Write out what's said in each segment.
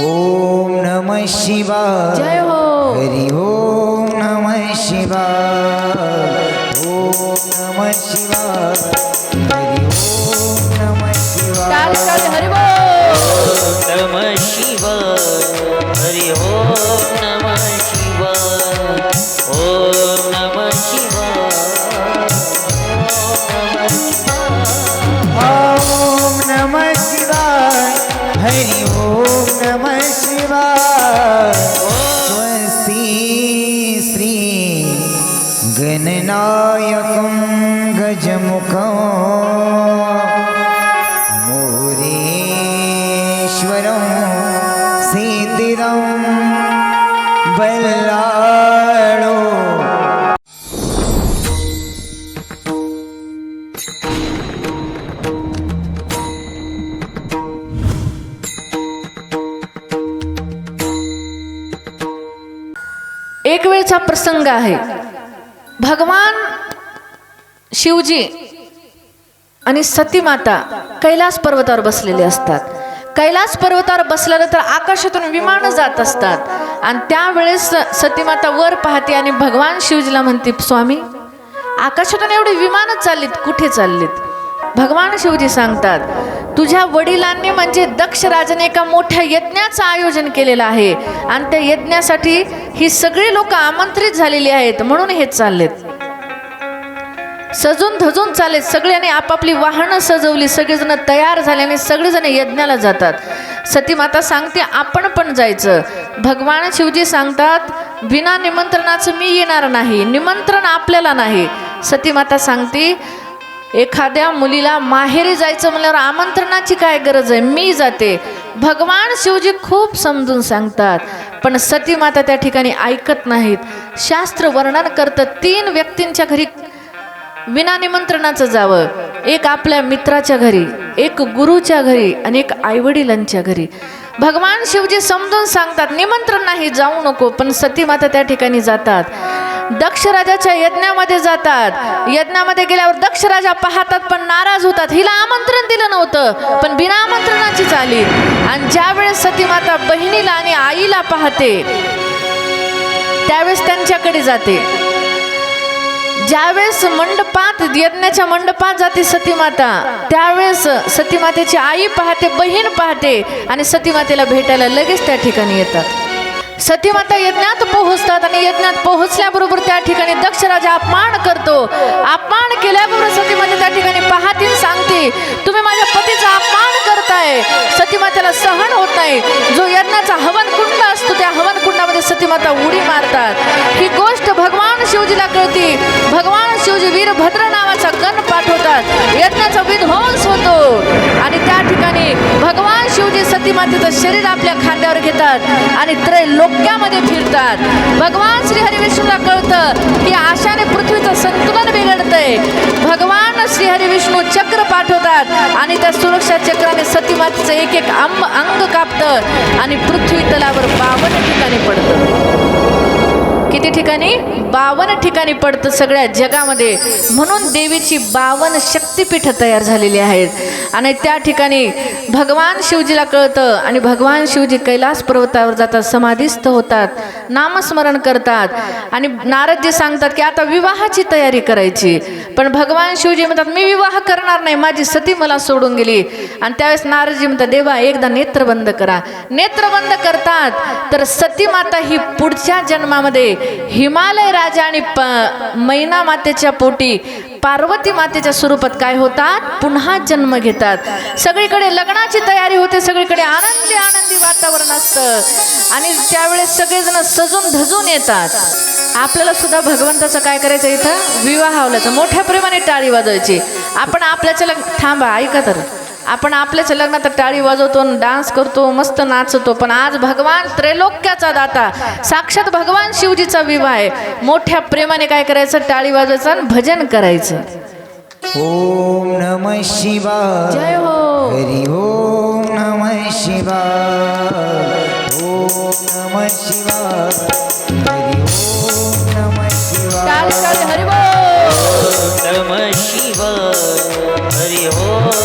ओम नमः शिवाय। जय हो। हरि ओम नमः शिवाय। ओम नमः शिवाय। हरि ओम नमः शिवाय। हरी बोल। नमः शिवाय। हरि ओम नमः शिवाय। गणनायकं गजमुखं मोरेश्वरं सीतिरं बल्लाडो एक वेळचा प्रसंग आहे. भगवान शिवजी आणि सतीमाता कैलास पर्वतावर बसलेले असतात. कैलास पर्वतावर बसल्यानंतर आकाशातून विमान जात असतात. आणि त्यावेळेस सतीमाता वर पाहते आणि भगवान शिवजीला म्हणते स्वामी आकाशातून एवढी विमानच चाललीत कुठे चाललीत? भगवान शिवजी सांगतात तुझ्या वडिलांनी म्हणजे दक्ष राजाने एका मोठ्या यज्ञाचं आयोजन केलेलं आहे. आणि त्या यज्ञासाठी ही सगळी लोक आमंत्रित झालेली आहेत. म्हणून हे चाललेत. सजून धजून चालेत सगळ्यांनी आपापली वाहनं सजवली. सगळेजण तयार झाले आणि सगळेजण यज्ञाला जातात. सतीमाता सांगते आपण पण जायचं. भगवान शिवजी सांगतात बिना निमंत्रणाचं मी येणार नाही. निमंत्रण आपल्याला नाही. सतीमाता सांगते एखाद्या मुलीला माहेरी जायचं म्हणल्यावर आमंत्रणाची काय गरज आहे? मी जाते. भगवान शिवजी खूप समजून सांगतात. पण सती माता त्या ठिकाणी ऐकत नाहीत. शास्त्र वर्णन करतं. तीन व्यक्तींच्या घरी विना निमंत्रणाचं जावं. एक आपल्या मित्राच्या घरी एक गुरुच्या घरी आणि एक आईवडिलांच्या घरी. भगवान शिवजी समजून सांगतात निमंत्रण नाही जाऊ नको. पण सती माता त्या ठिकाणी जातात. दक्ष राजाच्या यज्ञामध्ये जातात. यज्ञामध्ये गेल्यावर दक्ष राजा पाहतात पण नाराज होतात. हिला आमंत्रण दिलं नव्हतं पण बिना आमंत्रणाचीच आली आणि ज्यावेळेस सतीमाता बहिणीला आणि आईला पाहते त्यावेळेस त्यांच्याकडे जाते. ज्यावेळेस मंडपात यज्ञाच्या मंडपात जाते सतीमाता त्यावेळेस सतीमातेची आई पाहते बहीण पाहते आणि सतीमातेला भेटायला लगेच त्या ठिकाणी येतात. सतीमाता यज्ञात पोहोचतात आणि यज्ञात पोहोचल्याबरोबर त्या ठिकाणी दक्ष राजा अपमान करतो. अपमान केल्याबरोबर सतीमाता त्या ठिकाणी पाहते सांगते तुम्ही माझ्या पतीचा अपमान करताय. सतीमातेला सहन होत नाही. जो यज्ञाचा हवन कुंड असतो त्या हवन कुंडामध्ये सतीमाता उडी मारतात. ही गोष्ट भगवान शिवजीला कळती. भगवान शिवजी वीरभद्र नावाचा गण पाठवतात. यज्ञाचा विध्वंस होतो. आणि त्या ठिकाणी भगवान शिवजी शरीर आपल्या खांद्यावर घेतात आणि त्रैलोक्यामध्ये फिरतात. भगवान श्रीहरी विष्णूला कळतं की आशाने पृथ्वीचं संतुलन बिघडतंय. भगवान श्रीहरी विष्णू चक्र पाठवतात आणि त्या सुरक्षा चक्राने सतीमातेचं एक एक अंब अंग कापतं आणि पृथ्वी तलावर बावन ठिकाणी पडतं. किती ठिकाणी? बावन ठिकाणी पडतं सगळ्या जगामध्ये. म्हणून देवीची बावन शक्तिपीठं तयार झालेली आहेत. आणि त्या ठिकाणी भगवान शिवजीला कळतं आणि भगवान शिवजी कैलास पर्वतावर जातात समाधीस्थ होतात नामस्मरण करतात. आणि नारदजी सांगतात की आता विवाहाची तयारी करायची. पण भगवान शिवजी म्हणतात मी विवाह करणार नाही माझी सती मला सोडून गेली. आणि त्यावेळेस नारदजी म्हणतात देवा एकदा नेत्र बंद करा. नेत्र बंद करतात तर सती माता ही पुढच्या जन्मामध्ये हिमालय राजा आणि प मैना मातेच्या पोटी पार्वती मातेच्या स्वरूपात काय होतात? पुन्हा जन्म घेतात. सगळीकडे लग्नाची तयारी होते सगळीकडे आनंदी आनंदी वातावरण असतं. आणि त्यावेळेस सगळेजण सजून धजून येतात. आपल्याला सुद्धा भगवंताचं काय करायचं इथं? विवाह आवलायचं. मोठ्या प्रेमाने टाळी वाजवायची. आपण आपल्याच्या लग्न थांबा ऐका तर. आपण आपल्याच लग्नात टाळी वाजवतो डान्स करतो मस्त नाचतो. पण आज भगवान त्रैलोक्याचा दाता साक्षात भगवान शिवजीचा विवाह आहे. मोठ्या प्रेमाने काय करायचं? टाळी वाजवायचं आणि भजन करायचं. ओम नमः शिवाय. जय हो. हरि ओम नमः शिवाय. ओम नमः शिवाय. हरि ओम नमः शिवाय. टाळ टाळ हरी बोल. नमः शिवाय. हरि ओम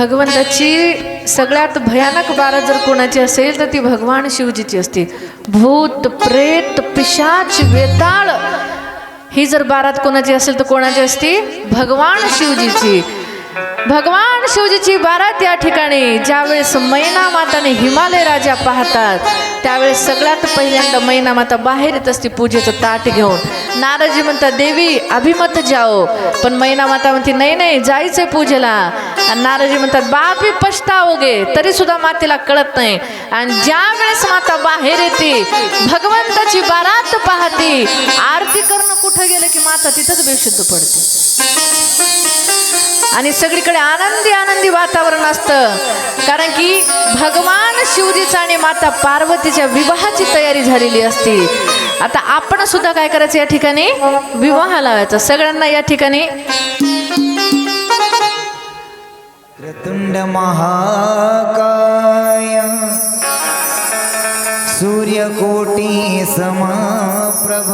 भगवंताची सगळ्यात भयानक बारा जर कोणाची असेल तर ती भगवान शिवजीची असते. भूत प्रेत पिशाच वेताळ ही जर बारात कोणाची असेल तर कोणाची असती? भगवान शिवजीची. भगवान शिवजीची बारात या ठिकाणी ज्यावेळेस मैना माताने हिमालय राजा पाहतात त्यावेळेस सगळ्यात पहिल्यांदा मैना माता बाहेर येत असते पूजेचं ताट घेऊन. नाराजी म्हणतात देवी अभिमत जाओ. पण मैना माता म्हणते नाही नाही जायचंय पूजेला. आणि नाराजी म्हणतात बापी पश्तावगे तरी सुद्धा मातेला कळत नाही. आणि ज्या वेळेस माता बाहेर येते भगवंताची बारात पाहते आरती करणं कुठं गेलं की माता तिथंच बेशुद्ध पडते. आणि सगळीकडे आनंदी आनंदी वातावरण असतं. कारण की भगवान शिवजीचा आणि माता पार्वतीच्या विवाहाची तयारी झालेली असते. आता आपण सुद्धा काय करायचं या ठिकाणी? विवाह लावायचा. सगळ्यांना या ठिकाणी क्रतुंड महाकाय सूर्यकोटी समप्रभ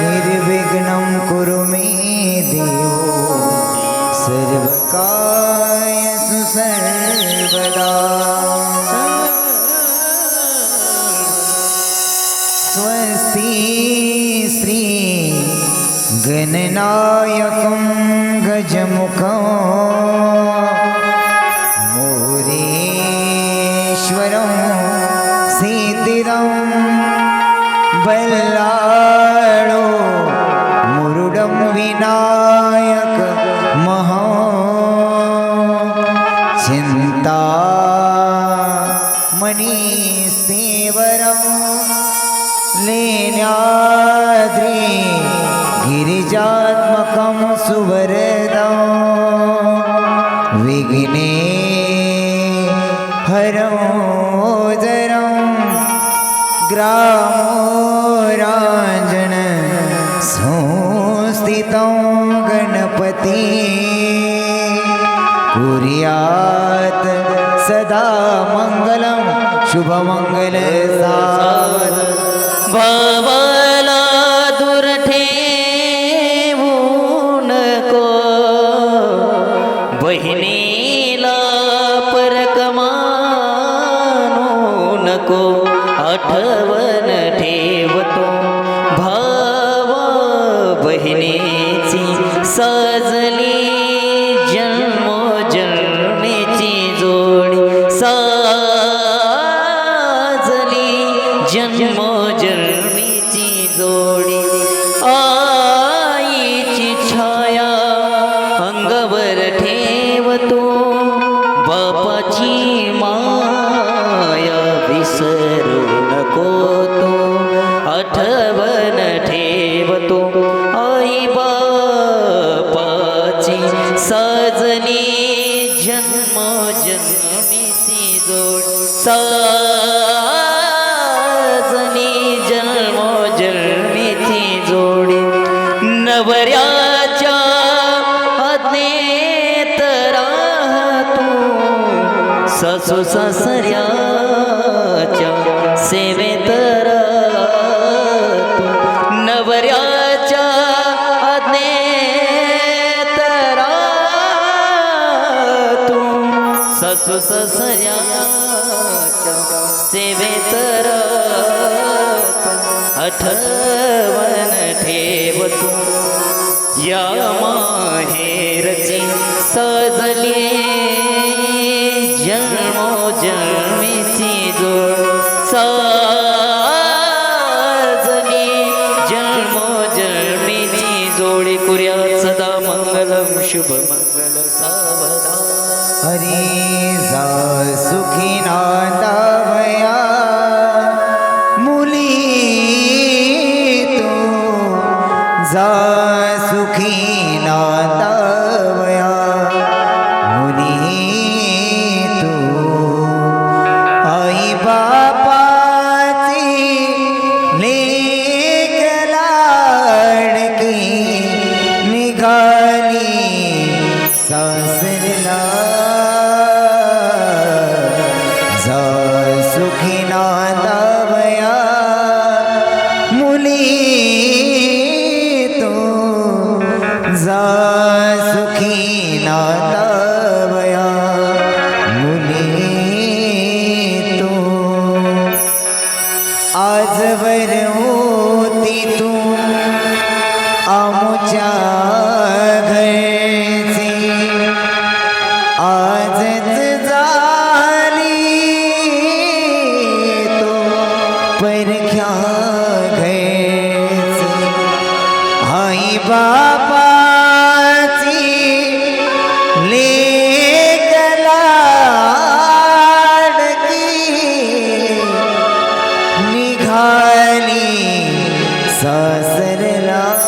निर्विघ्नं कुरु मे देवो सर्वकाय सुसर्वदा स्वस्ति श्री गणनायकं गजमुखं गिरिजात्मकं सुवरदा। विघ्ने हरोदरं ग्रामोराञ्जन संस्थितं गणपति। कुर्यात् सदा मङ्गलं शुभमङ्गलसा भावाला बहिणीला परकमानू नको आठवण ठेवतो. भावा बहिणीची साजली जन्मोजन्मेची जोडी. साजली जन्मोजन्मीची जोडी. आईची छाया अंगवर ठे सासू सासऱ्याच्या सेवेत राहतो नवऱ्याच्या आज्ञेत राहतो सासू सासऱ्याच्या सेवेत राहतो ठेव ठेवतो. या माहेरची सजली जन्मो जन्मीची जोड सजली जन्मो जन्मीची जोडी कुर्या सदा मंगलम शुभ मंगल सावधा हरी होती तू आमुच्या Yeah.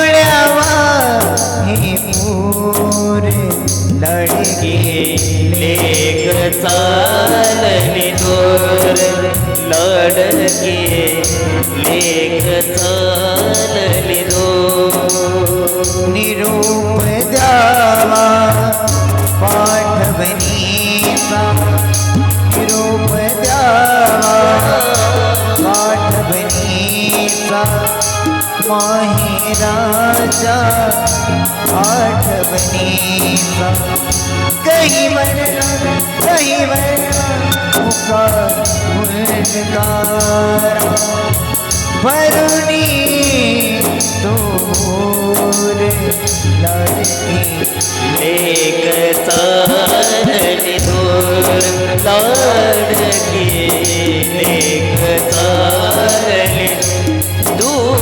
आठवणीचा कहीं म्हणा कहीं म्हणा मुका मुलकारा भरुणी तोर लडकी लेख चालली दूर लड़की लेख चालली दूर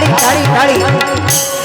टाळी टाळी टाळी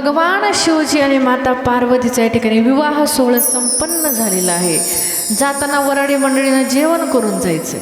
भगवान शिवजी आणि माता पार्वतीचा या ठिकाणी विवाह सोहळा संपन्न झालेला आहे. जाताना वराडी मंडळीनं जेवण करून जायचं.